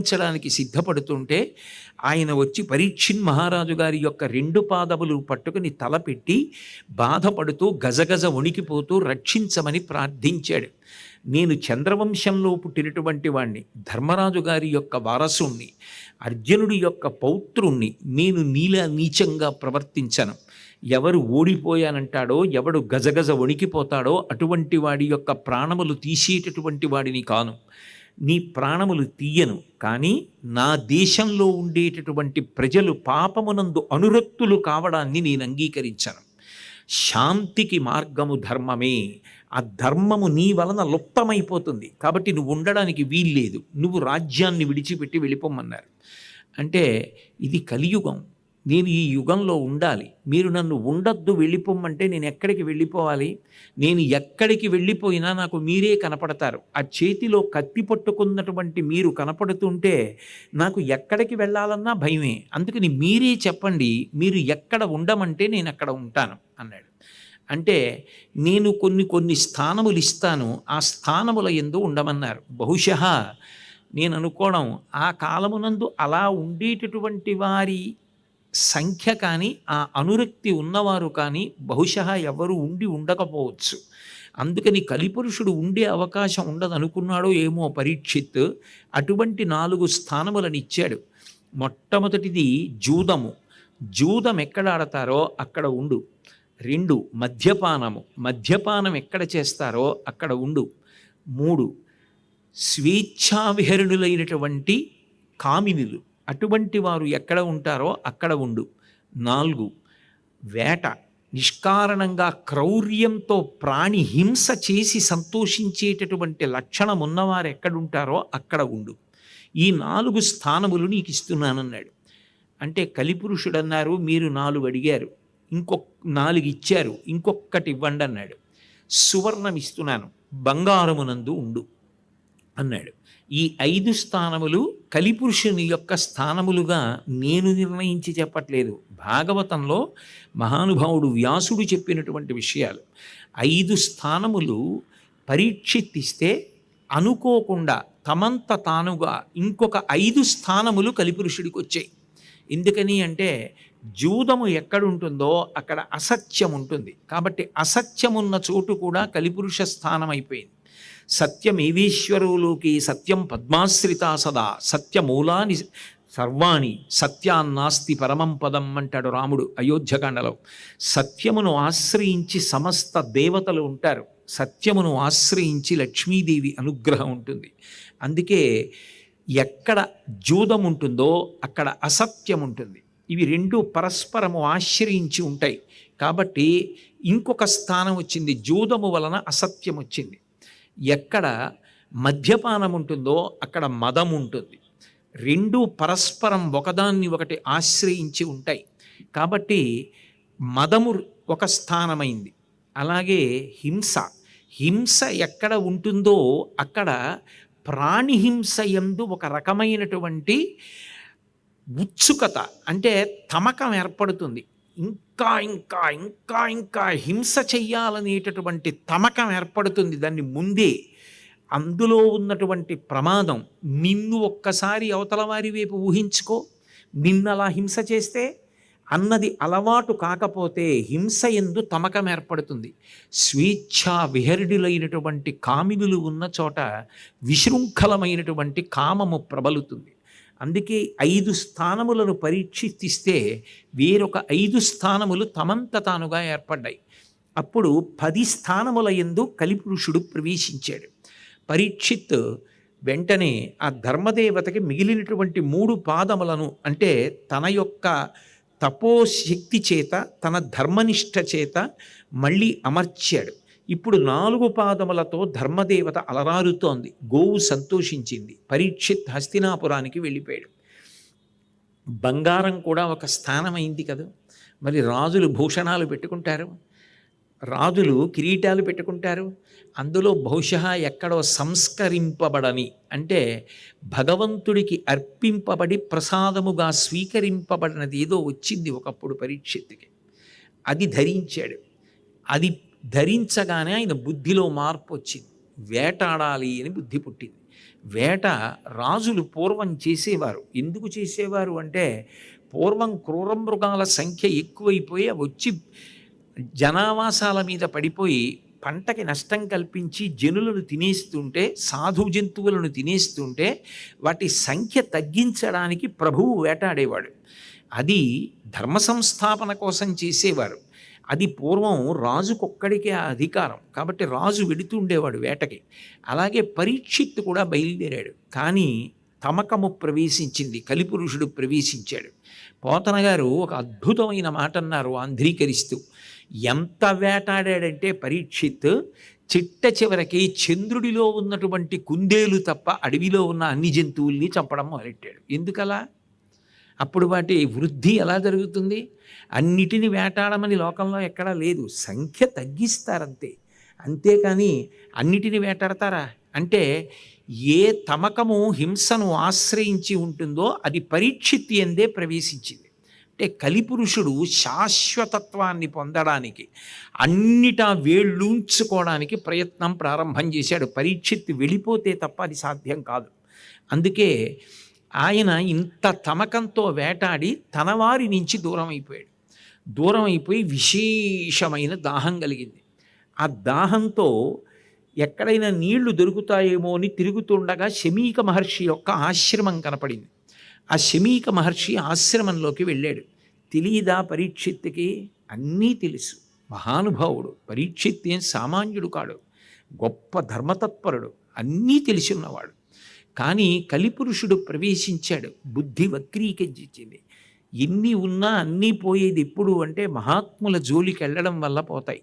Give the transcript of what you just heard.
ప్రవర్తించడానికి సిద్ధపడుతుంటే ఆయన వచ్చి పరీక్షిన్ మహారాజు గారి యొక్క రెండు పాదములు పట్టుకుని తలపెట్టి బాధపడుతూ గజగజ వణికిపోతూ రక్షించమని ప్రార్థించాడు. నేను చంద్రవంశంలో పుట్టినటువంటి వాణ్ణి ధర్మరాజు గారి యొక్క వారసుణ్ణి అర్జునుడి యొక్క పౌత్రుణ్ణి నేను నీలా నీచంగా ప్రవర్తించను. ఎవరు ఓడిపోయానంటాడో ఎవడు గజగజ వణికిపోతాడో అటువంటి వాడి యొక్క ప్రాణములు తీసేటటువంటి వాడిని కాను. నీ ప్రాణములు తీయను కానీ నా దేశంలో ఉండేటటువంటి ప్రజలు పాపమునందు అనురక్తులు కావడాన్ని నేను అంగీకరించను. శాంతికి మార్గము ధర్మమే. ఆ ధర్మము నీ వలన లుప్తమైపోతుంది. కాబట్టి నువ్వు ఉండడానికి వీల్లేదు. నువ్వు రాజ్యాన్ని విడిచిపెట్టి వెళ్ళిపోమన్నారు అంటే ఇది కలియుగం. నేను ఈ యుగంలో ఉండాలి. మీరు నన్ను ఉండొద్దు వెళ్ళిపోమంటే నేను ఎక్కడికి వెళ్ళిపోవాలి? నేను ఎక్కడికి వెళ్ళిపోయినా నాకు మీరే కనపడతారు. ఆ చేతిలో కత్తి పట్టుకున్నటువంటి మీరు కనపడుతుంటే నాకు ఎక్కడికి వెళ్ళాలన్నా భయమే. అందుకని మీరే చెప్పండి మీరు ఎక్కడ ఉండమంటే నేను అక్కడ ఉంటాను అన్నాడు. అంటే నేను కొన్ని కొన్ని స్థానములు ఇస్తాను ఆ స్థానముల ఎందు ఉండమన్నారు. బహుశ నేను అనుకోవడం ఆ కాలమునందు అలా ఉండేటటువంటి వారి సంఖ్య కానీ ఆ అనురక్తి ఉన్నవారు కానీ బహుశా ఎవరు ఉండి ఉండకపోవచ్చు. అందుకని కలిపురుషుడు ఉండే అవకాశం ఉండదు అనుకున్నాడో ఏమో పరీక్షిత్ అటువంటి నాలుగు స్థానములను ఇచ్చాడు మొట్టమొదటిది జూదము. జూదం ఎక్కడ ఆడతారో అక్కడ ఉండు. రెండు మద్యపానము. మద్యపానం ఎక్కడ చేస్తారో అక్కడ ఉండు. మూడు స్వేచ్ఛావిహరణులైనటువంటి కామినులు. అటువంటి వారు ఎక్కడ ఉంటారో అక్కడ ఉండు. నాలుగు వేట. నిష్కారణంగా క్రౌర్యంతో ప్రాణి హింస చేసి సంతోషించేటటువంటి లక్షణం ఉన్నవారు ఎక్కడుంటారో అక్కడ ఉండు. ఈ నాలుగు స్థానములు నీకు ఇస్తున్నానన్నాడు. అంటే కలిపురుషుడు అన్నారు మీరు నాలుగు అడిగారు ఇంకొక నాలుగు ఇచ్చారు ఇంకొక్కటి ఇవ్వండి అన్నాడు సువర్ణం ఇస్తున్నాను బంగారమునందు ఉండు అన్నాడు. ఈ ఐదు స్థానములు కలిపురుషుని యొక్క స్థానములుగా నేను నిర్ణయించి చెప్పట్లేదు. భాగవతంలో మహానుభావుడు వ్యాసుడు చెప్పినటువంటి విషయాలు. ఐదు స్థానములు పరీక్షిత్తిస్తే అనుకోకుండా తమంత తానుగా ఇంకొక ఐదు స్థానములు కలిపురుషుడికి వచ్చాయి. ఎందుకని అంటే జూదము ఎక్కడుంటుందో అక్కడ అసత్యం ఉంటుంది కాబట్టి అసత్యమున్న చోటు కూడా కలిపురుష స్థానం అయిపోయింది సత్యమేవీశ్వరులోకి సత్యం పద్మాశ్రితా సదా సత్యమూలాని సర్వాణి సత్యాన్నాస్తి పరమం పదం అంటాడు రాముడు అయోధ్యకాండలో. సత్యమును ఆశ్రయించి సమస్త దేవతలు ఉంటారు. సత్యమును ఆశ్రయించి లక్ష్మీదేవి అనుగ్రహం ఉంటుంది. అందుకే ఎక్కడ జూదం ఉంటుందో అక్కడ అసత్యం ఉంటుంది. ఇవి రెండు పరస్పరము ఆశ్రయించి ఉంటాయి. కాబట్టి ఇంకొక స్థానం వచ్చింది జూదము వలన అసత్యం వచ్చింది. ఎక్కడ మద్యపానం ఉంటుందో అక్కడ మదం ఉంటుంది. రెండు పరస్పరం ఒకదాన్ని ఒకటి ఆశ్రయించి ఉంటాయి. కాబట్టి మదము ఒక స్థానమైంది. అలాగే హింస. హింస ఎక్కడ ఉంటుందో అక్కడ ప్రాణిహింస ఎందు ఒక రకమైనటువంటి ఉత్సుకత అంటే తమకం ఏర్పడుతుంది. ఇంకా ఇంకా ఇంకా ఇంకా హింస చెయ్యాలనేటటువంటి తమకం ఏర్పడుతుంది దాన్ని ముందే. అందులో ఉన్నటువంటి ప్రమాదం నిన్ను ఒక్కసారి అవతల వారి వైపు ఊహించుకో. నిన్నలా హింస చేస్తే అన్నది అలవాటు కాకపోతే హింస ఎందు తమకం ఏర్పడుతుంది. స్వేచ్ఛా విహరుడులైనటువంటి కామినులు ఉన్న చోట విశృంఖలమైనటువంటి కామము ప్రబలుతుంది. అందుకే ఐదు స్థానములను పరీక్షిస్తే వేరొక ఐదు స్థానములు తమంత తానుగా ఏర్పడ్డాయి. అప్పుడు పది స్థానముల ఎందు కలిపురుషుడు ప్రవేశించాడు. పరీక్షిత్ వెంటనే ఆ ధర్మదేవతకి మిగిలినటువంటి మూడు పాదములను అంటే తన యొక్క తపోశక్తి చేత తన ధర్మనిష్ట చేత మళ్ళీ అమర్చాడు. ఇప్పుడు నాలుగు పాదములతో ధర్మదేవత అలరారుతోంది. గోవు సంతోషించింది. పరీక్షిత్ హస్తినాపురానికి వెళ్ళిపోయాడు. బంగారం కూడా ఒక స్థానమైంది కదా. మరి రాజులు భూషణాలు పెట్టుకుంటారు. రాజులు కిరీటాలు పెట్టుకుంటారు. అందులో బహుశः ఎక్కడో సంస్కరింపబడని అంటే భగవంతుడికి అర్పింపబడి ప్రసాదముగా స్వీకరింపబడినది ఏదో వచ్చింది ఒకప్పుడు పరీక్షిత్తుకి అది ధరించాడు. అది ధరించగానే ఆయన బుద్ధిలో మార్పు వచ్చింది. వేటాడాలి అని బుద్ధి పుట్టింది. వేట రాజులు పూర్వం చేసేవారు. ఎందుకు చేసేవారు అంటే పూర్వం క్రూర మృగాల సంఖ్య ఎక్కువైపోయి వచ్చి జనావాసాల మీద పడిపోయి పంటకి నష్టం కల్పించి జనులను తినేస్తుంటే సాధు జంతువులను తినేస్తుంటే వాటి సంఖ్య తగ్గించడానికి ప్రభువు వేటాడేవాడు. అది ధర్మ సంస్థాపన కోసం చేసేవారు. అది పూర్వం రాజుకొక్కడికే ఆ అధికారం. కాబట్టి రాజు వెడుతుండేవాడు వేటకి. అలాగే పరీక్షిత్తు కూడా బయలుదేరాడు. కానీ తమకము ప్రవేశించింది కలిపురుషుడు ప్రవేశించాడు. పోతన గారు ఒక అద్భుతమైన మాట అన్నారు ఆంధ్రీకరిస్తూ. ఎంత వేటాడాడంటే పరీక్షిత్ చిట్ట చివరికి చంద్రుడిలో ఉన్నటువంటి కుందేలు తప్ప అడవిలో ఉన్న అన్ని జంతువుల్ని చంపడం మొదలెట్టాడు. ఎందుకలా? అప్పుడు వాటి వృద్ధి ఎలా జరుగుతుంది? అన్నిటిని వేటాడమని లోకంలో ఎక్కడా లేదు. సంఖ్య తగ్గిస్తారంతే. అంతేకాని అన్నిటిని వేటాడతారా? అంటే ఏ తమకము హింసను ఆశ్రయించి ఉంటుందో అది పరీక్షిత్తి ఎందే ప్రవేశించింది. అంటే కలిపురుషుడు శాశ్వతత్వాన్ని పొందడానికి అన్నిటా వేళ్ళూంచుకోవడానికి ప్రయత్నం ప్రారంభం చేశాడు. పరీక్షిత్తి వెళ్ళిపోతే తప్ప అది సాధ్యం కాదు. అందుకే ఆయన ఇంత తమకంతో వేటాడి తన వారి నుంచి దూరం అయిపోయాడు దూరం అయిపోయి విశేషమైన దాహం కలిగింది. ఆ దాహంతో ఎక్కడైనా నీళ్ళు దొరుకుతాయేమో అని తిరుగుతుండగా శమీక మహర్షి యొక్క ఆశ్రమం కనపడింది. ఆ శమీక మహర్షి ఆశ్రమంలోకి వెళ్ళాడు. తెలియదా పరీక్షిత్తుకి? అన్నీ తెలుసు. మహానుభావుడు పరీక్షిత్ ఏం సామాన్యుడు కాడు. గొప్ప ధర్మతత్పరుడు. అన్నీ తెలిసి ఉన్నవాడు. కానీ కలిపురుషుడు ప్రవేశించాడు. బుద్ధి వక్రీకరించింది. ఎన్ని ఉన్నా అన్నీ పోయేది ఎప్పుడు అంటే మహాత్ముల జోలికి వెళ్ళడం వల్ల పోతాయి.